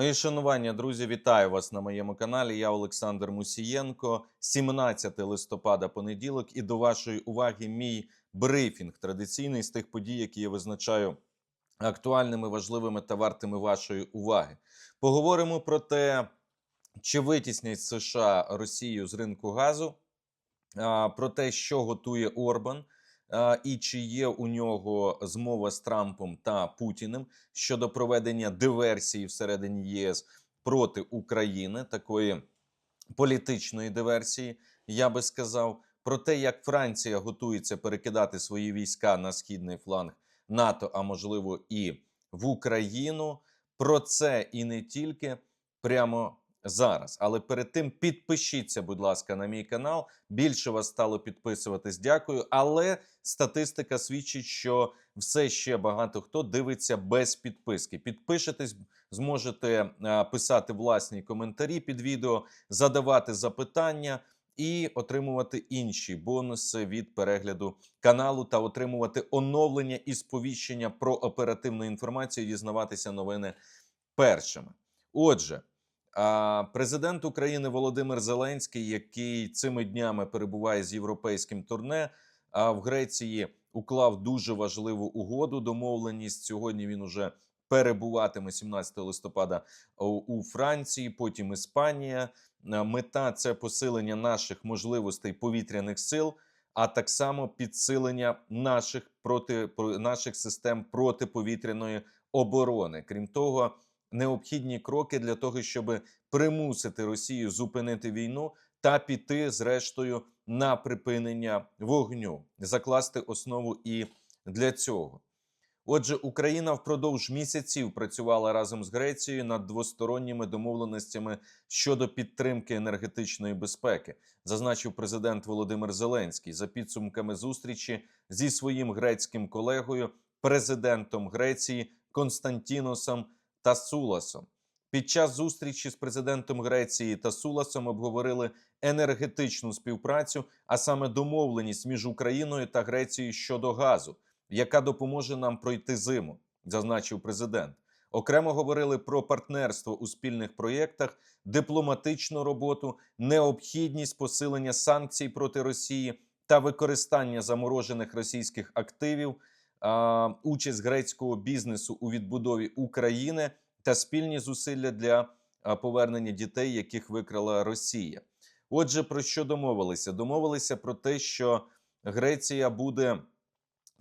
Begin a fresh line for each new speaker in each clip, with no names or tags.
Мої шанування, друзі, вітаю вас на моєму каналі. Я Олександр Мусієнко. 17 листопада, понеділок, і до вашої уваги мій брифінг традиційний з тих подій, які я визначаю актуальними, важливими та вартими вашої уваги. Поговоримо про те, чи витіснять США Росію з ринку газу, про те, що готує Орбан. І чи є у нього змова з Трампом та Путіним щодо проведення диверсії всередині ЄС проти України, такої політичної диверсії, я би сказав, про те, як Франція готується перекидати свої війська на східний фланг НАТО, а можливо і в Україну. Про це і не тільки прямо зараз. Але перед тим підпишіться, будь ласка, на мій канал. Більше вас стало підписуватись. Дякую. Але статистика свідчить, що все ще багато хто дивиться без підписки. Підпишетесь, зможете писати власні коментарі під відео, задавати запитання. І отримувати інші бонуси від перегляду каналу та отримувати оновлення і сповіщення про оперативну інформацію, дізнаватися новини першими. Отже, президент України Володимир Зеленський, який цими днями перебуває з європейським турне, в Греції уклав дуже важливу угоду. Домовленість сьогодні він уже перебуватиме 17 листопада у- Франції, потім Іспанія. Мета це посилення наших можливостей повітряних сил, а так само підсилення наших проти наших систем протиповітряної оборони. Крім того, необхідні кроки для того, щоб примусити Росію зупинити війну та піти зрештою на припинення вогню, закласти основу і для цього. Отже, Україна впродовж місяців працювала разом з Грецією над двосторонніми домовленостями щодо підтримки енергетичної безпеки, зазначив президент Володимир Зеленський за підсумками зустрічі зі своїм грецьким колегою, президентом Греції Константіносом Тасуласом. Під час зустрічі з президентом Греції та Суласом обговорили енергетичну співпрацю, а саме домовленість між Україною та Грецією щодо газу, яка допоможе нам пройти зиму, зазначив президент. Окремо говорили про партнерство у спільних проєктах, дипломатичну роботу, необхідність посилення санкцій проти Росії та використання заморожених російських активів, участь грецького бізнесу у відбудові України та спільні зусилля для повернення дітей, яких викрала Росія. Отже, про що домовилися? Домовилися про те, що Греція буде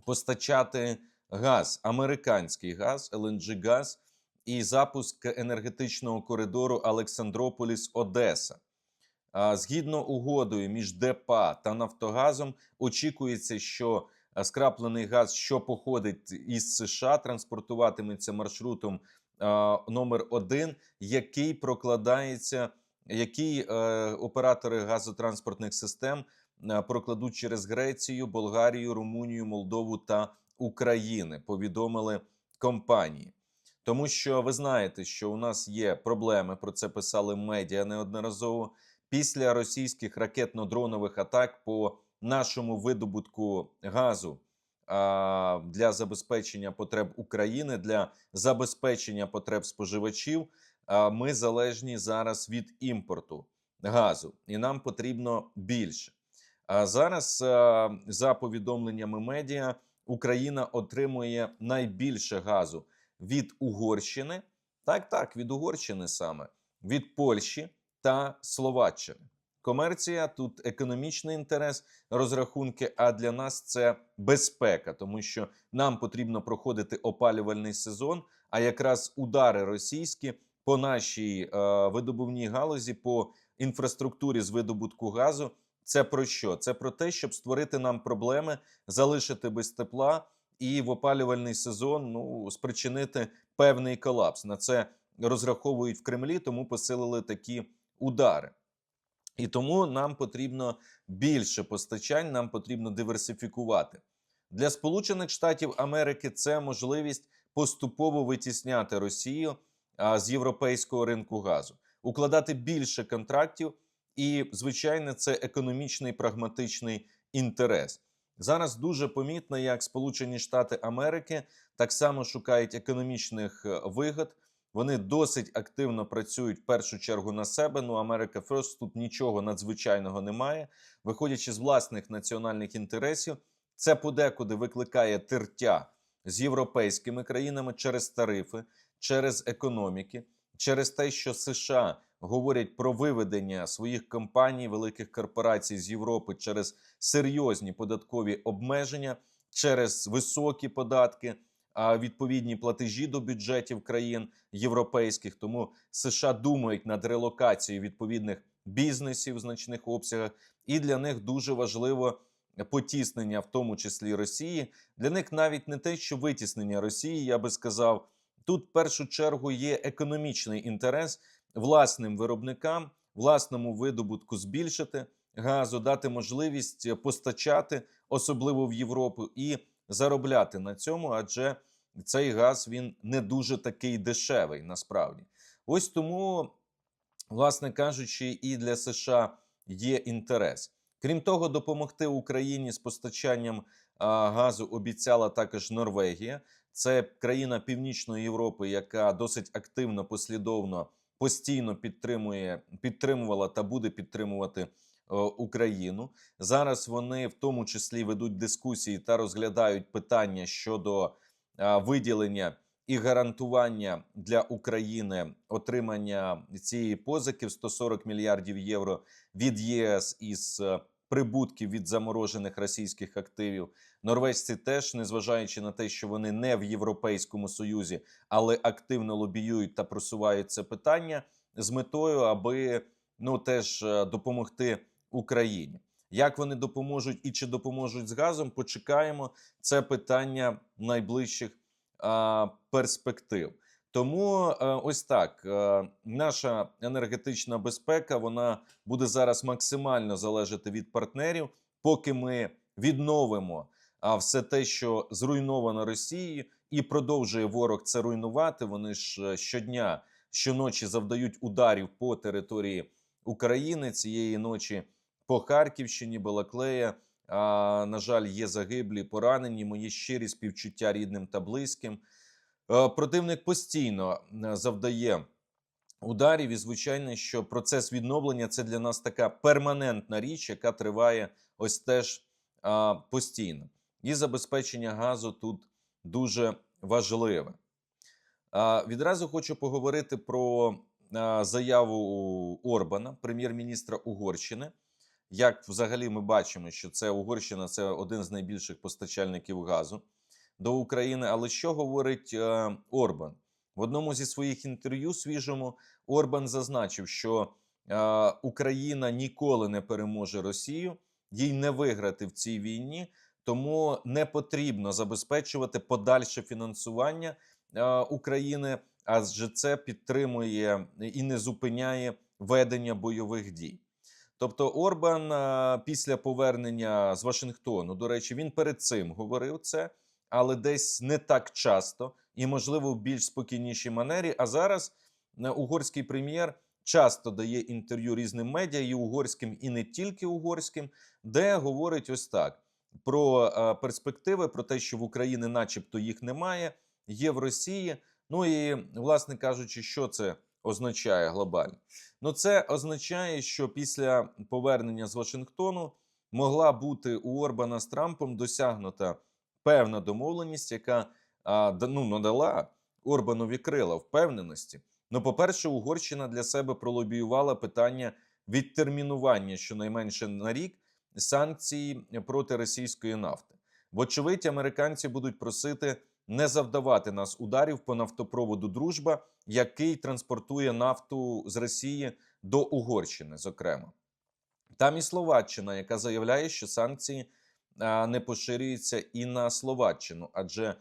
постачати газ, американський газ, LNG газ і запуск енергетичного коридору Олександрополіс Одеса. Згідно угодою між ДПА та Нафтогазом, очікується, що скраплений газ, що походить із США, транспортуватиметься маршрутом а, номер один, який прокладається, який е, оператори газотранспортних систем е, прокладуть через Грецію, Болгарію, Румунію, Молдову та України. Повідомили компанії. Тому що ви знаєте, що у нас є проблеми. Про це писали медіа неодноразово. Після російських ракетно-дронових атак по нашому видобутку газу для забезпечення потреб України, для забезпечення потреб споживачів, ми залежні зараз від імпорту газу, і нам потрібно більше. А зараз, за повідомленнями медіа, Україна отримує найбільше газу від Угорщини, так, так, від Угорщини саме, від Польщі та Словаччини. Комерція тут економічний інтерес, розрахунки. А для нас це безпека, тому що нам потрібно проходити опалювальний сезон. А якраз удари російські по нашій е, видобувній галузі, по інфраструктурі з видобутку газу. Це про що? Це про те, щоб створити нам проблеми, залишити без тепла і в опалювальний сезон ну спричинити певний колапс. На це розраховують в Кремлі, тому посилили такі удари. І тому нам потрібно більше постачань, нам потрібно диверсифікувати. Для Сполучених Штатів Америки це можливість поступово витісняти Росію з європейського ринку газу, укладати більше контрактів, і, звичайно, це економічний прагматичний інтерес. Зараз дуже помітно, як Сполучені Штати Америки так само шукають економічних е, вигод Вони досить активно працюють в першу чергу на себе. Ну, Америка First тут нічого надзвичайного немає. Виходячи з власних національних інтересів, це подекуди викликає тертя з європейськими країнами через тарифи, через економіки, через те, що США говорять про виведення своїх компаній, великих корпорацій з Європи через серйозні податкові обмеження, через високі податки, відповідні платежі до бюджетів країн європейських. Тому США думають над релокацією відповідних бізнесів в значних обсягах, і для них дуже важливо потіснення, в тому числі Росії. Для них навіть не те, що витіснення Росії, я би сказав, тут в першу чергу є економічний інтерес власним виробникам, власному видобутку збільшити газу, дати можливість постачати, особливо в Європу, і заробляти на цьому, адже цей газ він не дуже такий дешевий насправді. Ось тому, власне кажучи, і для США є інтерес. Крім того, допомогти Україні з постачанням а, газу обіцяла також Норвегія. Це країна Північної Європи, яка досить активно, послідовно, постійно підтримує, підтримувала та буде підтримувати Україну. Зараз вони в тому числі ведуть дискусії та розглядають питання щодо виділення і гарантування для України отримання цієї позики в 140 мільярдів євро від ЄС із е, прибутків від заморожених російських активів. Норвежці теж, незважаючи на те, що вони не в Європейському Союзі, але активно лобіюють та просувають це питання з метою, аби ну теж е, допомогти Україні. Як вони допоможуть і чи допоможуть з газом? Почекаємо. Це питання найближчих а, перспектив. Тому е, ось так е, наша енергетична безпека вона буде зараз максимально залежати від партнерів, поки ми відновимо а, все те, що зруйновано Росією, і продовжує ворог це руйнувати. Вони ж е, щодня, щоночі завдають ударів по території України цієї ночі по Харківщині, Балаклея. На жаль, є загиблі, поранені. Мої щирі співчуття рідним та близьким. Е, Противник постійно завдає ударів, і звичайно, що процес відновлення це для нас така перманентна річ, яка триває ось теж постійно. І забезпечення газу тут дуже важливе. Відразу хочу поговорити про заяву Орбана, прем'єр-міністра Угорщини. Як взагалі ми бачимо, що це Угорщина це один з найбільших постачальників газу до України. Але що говорить е, Орбан? В одному зі своїх інтерв'ю свіжому Орбан зазначив, що е, Україна ніколи не переможе Росію, їй не виграти в цій війні, тому не потрібно забезпечувати подальше фінансування е, України, адже це підтримує і не зупиняє ведення бойових дій. Тобто Орбан е, після повернення з Вашингтону, до речі, він перед цим говорив це, але десь не так часто і, можливо, в більш спокійнішій манері. А зараз е, угорський прем'єр часто дає інтерв'ю різним медіа, і угорським, і не тільки угорським, де говорить ось так про е, перспективи, про те, що в Україні, начебто, їх немає, є в Росії. Ну і, власне кажучи, що це означає глобально? Ну, це означає, що після повернення з Вашингтону могла бути у Орбана з Трампом досягнута певна домовленість, яка ну, надала Орбанові крила впевненості. Ну, по-перше, Угорщина для себе пролобіювала питання відтермінування щонайменше на рік санкцій проти російської нафти. Вочевидь, американці будуть просити не завдавати нас ударів по нафтопроводу Дружба, який транспортує нафту з Росії до Угорщини, зокрема. Там і Словаччина, яка заявляє, що санкції не поширюються і на Словаччину, адже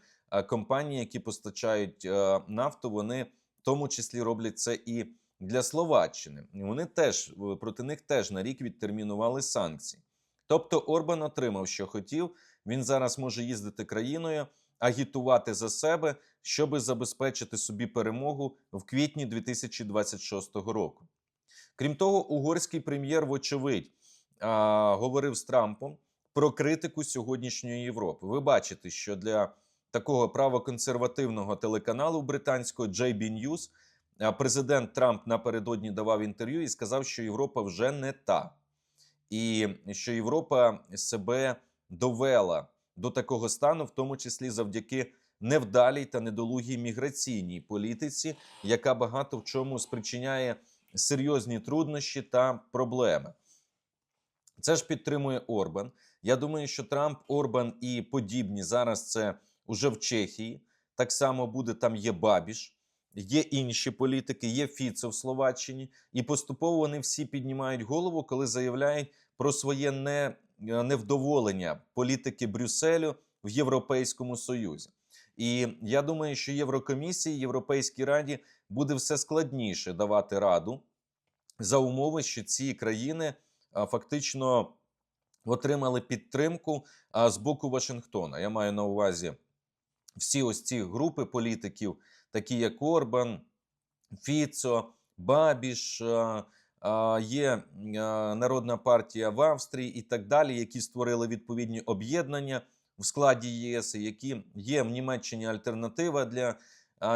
компанії, які постачають нафту, вони в тому числі роблять це і для Словаччини. Вони теж е, проти них теж на рік відтермінували санкції. Тобто Орбан отримав, що хотів. Він зараз може їздити країною, агітувати за себе, щоби забезпечити собі перемогу в квітні 2026 року. Крім того, угорський прем'єр, вочевидь, а, говорив з Трампом про критику сьогоднішньої Європи. Ви бачите, що для такого правоконсервативного телеканалу британського JB News. Президент Трамп напередодні давав інтерв'ю і сказав, що Європа вже не та, і що Європа себе довела до такого стану, в тому числі завдяки невдалій та недолугій міграційній політиці, яка багато в чому спричиняє серйозні труднощі та проблеми. Це ж підтримує Орбан. Я думаю, що Трамп, Орбан і подібні зараз це уже в Чехії. Так само буде там є Бабіш, є інші політики, є Фіцо в Словаччині, і поступово вони всі піднімають голову, коли заявляють про своє не, невдоволення політики Брюсселю в Європейському Союзі. І я думаю, що Єврокомісії, Європейській Раді буде все складніше давати раду за умови, що ці країни фактично отримали підтримку з боку Вашингтона. Я маю на увазі всі ось ці групи політиків, такі як Орбан, Фіцо, Бабіш. Є Народна партія в Австрії і так далі, які створили відповідні об'єднання в складі ЄС, які є в Німеччині альтернатива для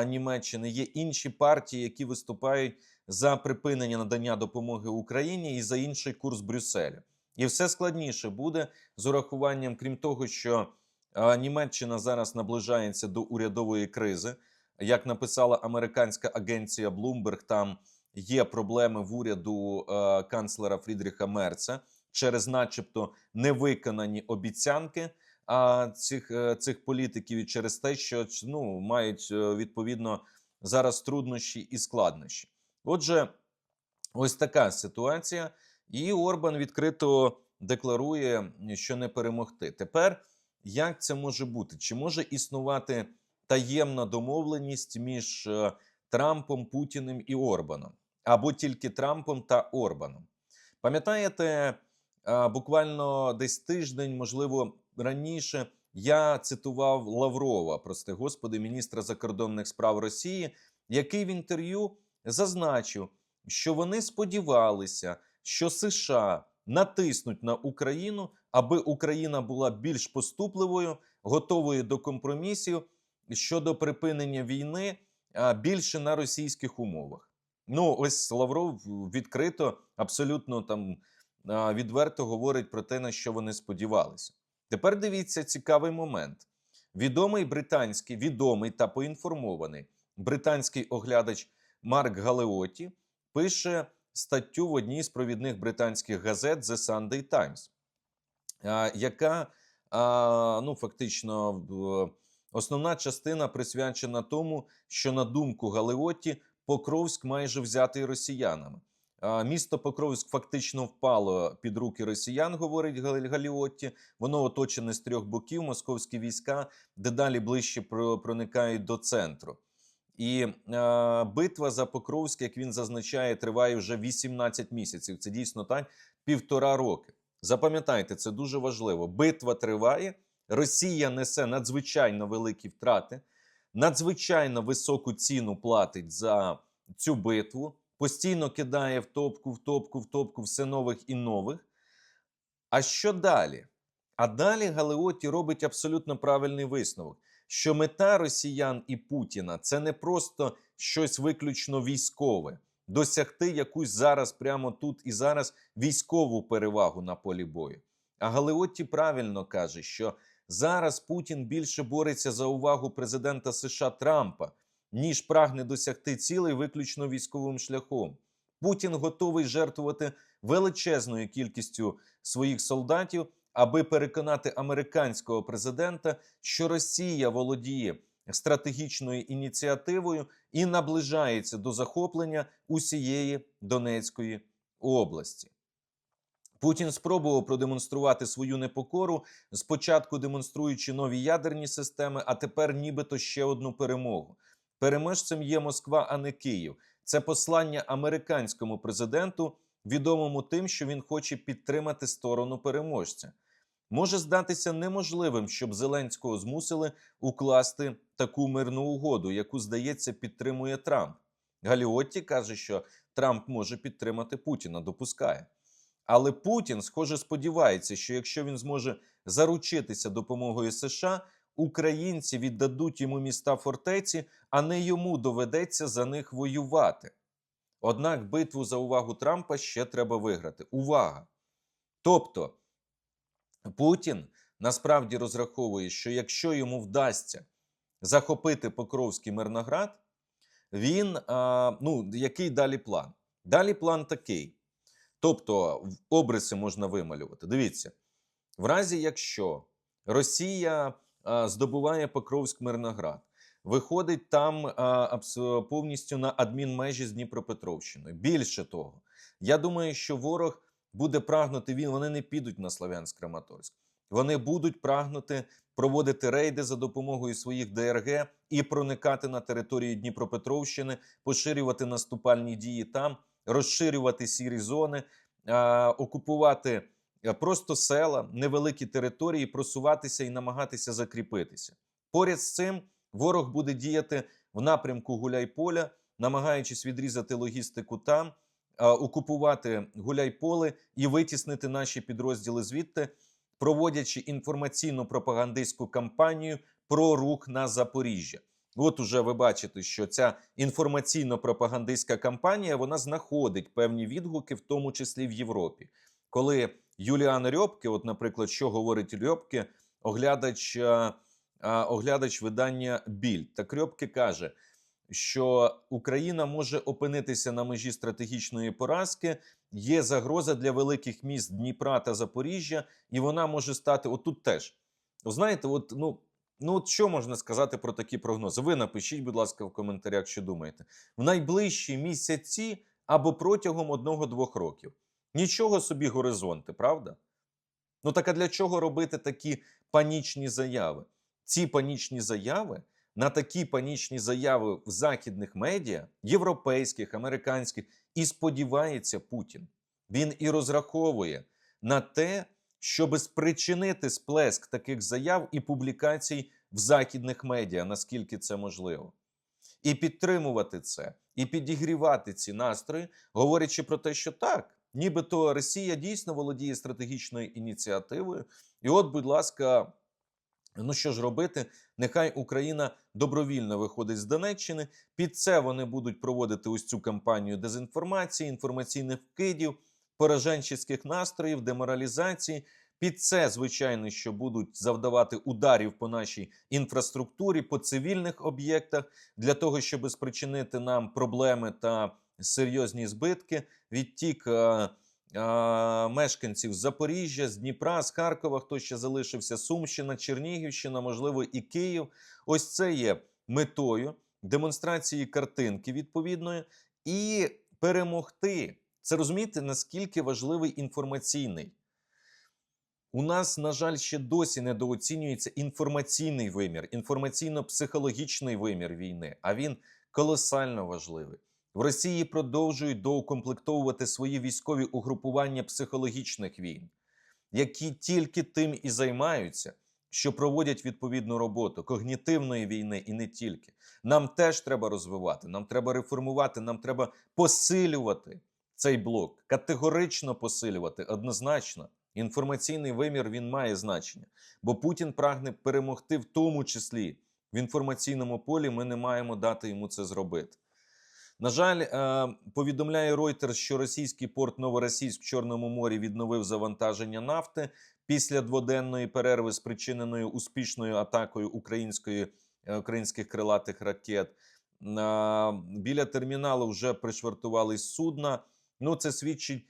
Німеччини. Є інші партії, які виступають за припинення надання допомоги Україні і за інший курс Брюсселя. І все складніше буде з урахуванням, крім того, що Німеччина зараз наближається до урядової кризи. Як написала американська агенція Bloomberg, там є проблеми в уряду е, канцлера Фрідріха Мерца через, начебто, невиконані обіцянки а, цих, е, цих політиків і через те, що ну, мають е, відповідно зараз труднощі і складнощі. Отже, ось така ситуація, і Орбан відкрито декларує, що не перемогти. Тепер як це може бути? Чи може існувати таємна домовленість між е, Трампом, Путіним і Орбаном, або тільки Трампом та Орбаном? Пам'ятаєте, буквально десь тиждень, можливо, раніше я цитував Лаврова, прости господи, міністра закордонних справ Росії, який в інтерв'ю зазначив, що вони сподівалися, що США натиснуть на Україну, аби Україна була більш поступливою, готовою до компромісів щодо припинення війни більше на російських умовах. Ну, ось Лавров відкрито, абсолютно там відверто говорить про те, на що вони сподівалися. Тепер дивіться цікавий момент. Відомий британський, відомий та поінформований британський оглядач Марк Галеоті пише статтю в одній з провідних британських газет The Sunday Times, яка ну, фактично основна частина присвячена тому, що на думку Галеоті Покровськ майже взятий росіянами. Місто Покровськ фактично впало під руки росіян, говорить Гал- Галіотті. Воно оточене з трьох боків. Московські війська дедалі ближче проникають до центру. І е, битва за Покровськ, як він зазначає, триває вже 18 місяців. Це дійсно так, півтора роки. Запам'ятайте, це дуже важливо. Битва триває. Росія несе надзвичайно великі втрати, надзвичайно високу ціну платить за цю битву, постійно кидає в топку, в топку, в топку все нових і нових. А що далі? А далі Галеоті робить абсолютно правильний висновок, що мета росіян і Путіна це не просто щось виключно військове, досягти якусь зараз, прямо тут і зараз військову перевагу на полі бою. А Галеотті правильно каже, що зараз Путін більше бореться за увагу президента США Трампа, ніж прагне досягти цілей виключно військовим шляхом. Путін готовий жертвувати величезною кількістю своїх солдатів, аби переконати американського президента, що Росія володіє стратегічною ініціативою і наближається до захоплення усієї Донецької області. Путін спробував продемонструвати свою непокору, спочатку демонструючи нові ядерні системи, а тепер нібито ще одну перемогу. Переможцем є Москва, а не Київ. Це послання американському президенту, відомому тим, що він хоче підтримати сторону переможця. Може здатися неможливим, щоб Зеленського змусили укласти таку мирну угоду, яку, здається, підтримує Трамп. Галіотті каже, що Трамп може підтримати Путіна, допускає. Але Путін, схоже, сподівається, що якщо він зможе заручитися допомогою США, українці віддадуть йому міста фортеці, а не йому доведеться за них воювати. Однак битву за увагу Трампа ще треба виграти. Увага! Тобто Путін насправді розраховує, що якщо йому вдасться захопити Покровський Мирноград, він а, ну, який далі план? Далі план такий. Тобто, обриси можна вималювати. Дивіться, в разі якщо Росія здобуває Покровськ Мирноград, виходить там повністю на адмінмежі з Дніпропетровщиною. Більше того, я думаю, що ворог буде прагнути він, вони не підуть на Славянськ Краматорськ. Вони будуть прагнути проводити рейди за допомогою своїх ДРГ і проникати на територію Дніпропетровщини, поширювати наступальні дії там, розширювати сірі зони, окупувати е, просто села, невеликі території, просуватися і намагатися закріпитися. Поряд з цим ворог буде діяти в напрямку Гуляйполя, намагаючись відрізати логістику там, окупувати Гуляйполе і витіснити наші підрозділи звідти, проводячи інформаційно-пропагандистську кампанію про рух на Запоріжжя. От уже ви бачите, що ця інформаційно-пропагандистська кампанія вона знаходить певні відгуки, в тому числі в Європі. Коли Юліан Рьопке, от, наприклад, що говорить Рьопке, оглядач, а, а, оглядач видання Більд. Так Рьопке каже, що Україна може опинитися на межі стратегічної поразки. Є загроза для великих міст Дніпра та Запоріжжя, і вона може стати отут теж. Знаєте, от ну. Ну, от що можна сказати про такі прогнози? Ви напишіть, будь ласка, в коментарях, що думаєте. В найближчі місяці або протягом одного-двох років. Нічого собі горизонти, правда? Ну так а для чого робити такі панічні заяви? Ці панічні заяви на такі панічні заяви в західних медіа, європейських, американських, і сподівається Путін. Він і розраховує на те, щоб спричинити сплеск таких заяв і публікацій в західних медіа, наскільки це можливо. І підтримувати це, і підігрівати ці настрої, говорячи про те, що так, нібито Росія дійсно володіє стратегічною ініціативою. І от, будь ласка, ну що ж робити? Нехай Україна добровільно виходить з Донеччини. Під це вони будуть проводити ось цю кампанію дезінформації, інформаційних вкидів, пораженческих настроїв, деморалізації. Під це, звичайно, що будуть завдавати ударів по нашій інфраструктурі, по цивільних об'єктах для того, щоб спричинити нам проблеми та серйозні збитки. Відтік е, е, мешканців Запоріжжя, з Дніпра, з Харкова, хто ще залишився, Сумщина, Чернігівщина, можливо, і Київ. Ось це є метою демонстрації картинки відповідної і перемогти. Це розумієте, наскільки важливий інформаційний. У нас, на жаль, ще досі недооцінюється інформаційний вимір, інформаційно-психологічний вимір війни, а він колосально важливий. В Росії продовжують доукомплектовувати свої військові угрупування психологічних війн, які тільки тим і займаються, що проводять відповідну роботу когнітивної війни і не тільки. Нам теж треба розвивати, нам треба реформувати, нам треба посилювати цей блок, категорично посилювати однозначно. Інформаційний вимір він має значення, бо Путін прагне перемогти, в тому числі в інформаційному полі. Ми не маємо дати йому це зробити. На жаль, е, повідомляє Reuters, що російський порт Новоросійськ в Чорному морі відновив завантаження нафти після дводенної перерви, спричиненої успішною атакою української, е, українських крилатих ракет. Е, Біля терміналу вже пришвартувались судна. Ну, це свідчить.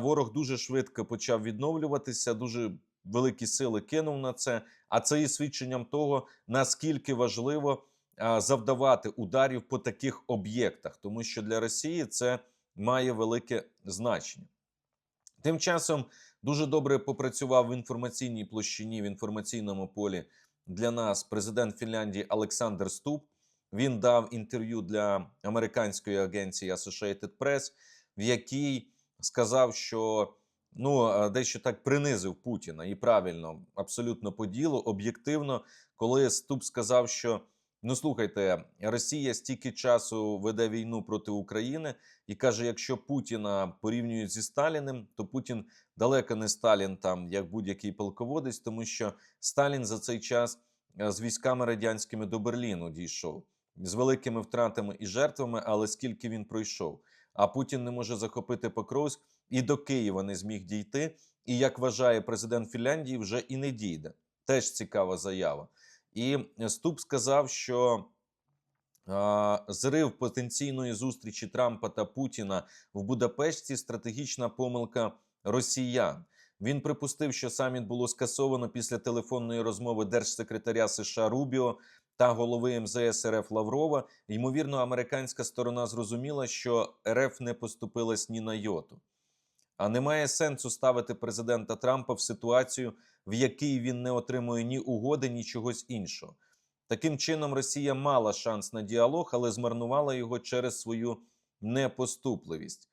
Ворог дуже швидко почав відновлюватися, дуже великі сили кинув на це. А це є свідченням того, наскільки важливо завдавати ударів по таких об'єктах, тому що для Росії це має велике значення. Тим часом дуже добре попрацював в інформаційній площині, в інформаційному полі для нас президент Фінляндії Олександр Ступ. Він дав інтерв'ю для американської агенції Associated Press, в якій сказав, що ну дещо так принизив Путіна і правильно, абсолютно по ділу, об'єктивно, коли Ступ сказав, що ну слухайте, Росія стільки часу веде війну проти України і каже: якщо Путіна порівнюють зі Сталіним, то Путін далеко не Сталін, там як будь-який полководець, тому що Сталін за цей час е, з військами радянськими до Берліну дійшов з великими втратами і жертвами, але скільки він пройшов. А Путін не може захопити Покровськ і до Києва не зміг дійти. І як вважає президент Фінляндії, вже і не дійде. Теж цікава заява. І Ступ сказав, що а, зрив потенційної зустрічі Трампа та Путіна в Будапешті стратегічна помилка росіян. Він припустив, що саміт було скасовано після телефонної розмови держсекретаря США Рубіо та голови МЗС РФ Лаврова. Ймовірно, американська сторона зрозуміла, що РФ не поступилась ні на йоту. А немає сенсу ставити президента Трампа в ситуацію, в якій він не отримує ні угоди, ні чогось іншого. Таким чином, Росія мала шанс на діалог, але змарнувала його через свою непоступливість.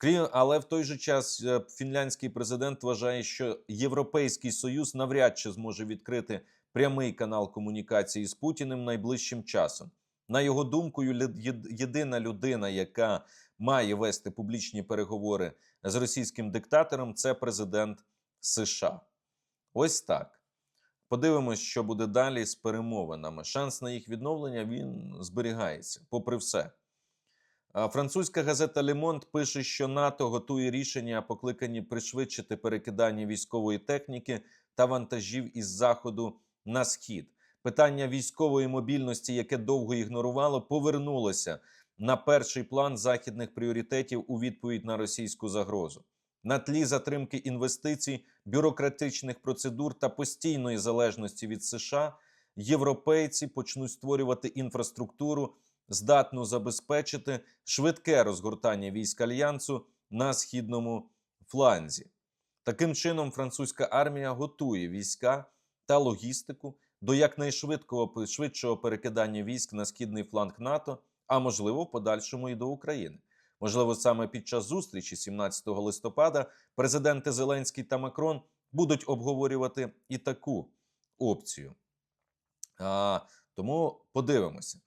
Крім, але в той же час е, фінляндський президент вважає, що Європейський Союз навряд чи зможе відкрити прямий канал комунікації з Путіним найближчим часом. На його думку, єдина людина, яка має вести публічні переговори з російським диктатором, це президент США. Ось так. Подивимось, що буде далі з перемовинами. Шанс на їх відновлення він зберігається, попри все. Французька газета Лемонт пише, що НАТО готує рішення, покликані пришвидшити перекидання військової техніки та вантажів із заходу на схід. Питання військової мобільності, яке довго ігнорувало, повернулося на перший план західних пріоритетів у відповідь на російську загрозу. На тлі затримки інвестицій, бюрократичних процедур та постійної залежності від США, європейці почнуть створювати інфраструктуру, здатну забезпечити швидке розгортання військ альянсу на східному фланзі. Таким чином, французька армія готує війська та логістику до якнайшвидкого швидшого перекидання військ на східний фланг НАТО, а можливо, в подальшому і до України. Можливо, саме під час зустрічі 17 листопада президенти Зеленський та Макрон будуть обговорювати і таку опцію. А, тому подивимося.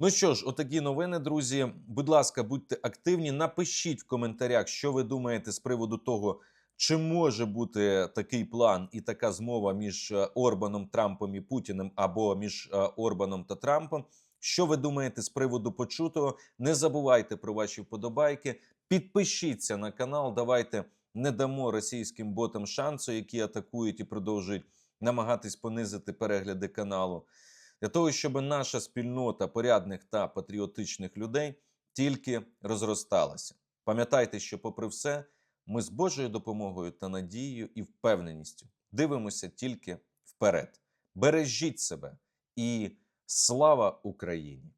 Ну що ж, отакі новини, друзі. Будь ласка, будьте активні. Напишіть в коментарях, що ви думаєте з приводу того, чи може бути такий план і така змова між е, Орбаном, Трампом і Путіним, або між е, Орбаном та Трампом. Що ви думаєте з приводу почутого? Не забувайте про ваші вподобайки. Підпишіться на канал. Давайте не дамо російським ботам шансу, які атакують і продовжують намагатись понизити перегляди каналу. Для того, щоб наша спільнота порядних та патріотичних людей тільки розросталася. Пам'ятайте, що, попри все, ми з Божою допомогою та надією і впевненістю дивимося тільки вперед. Бережіть себе і слава Україні!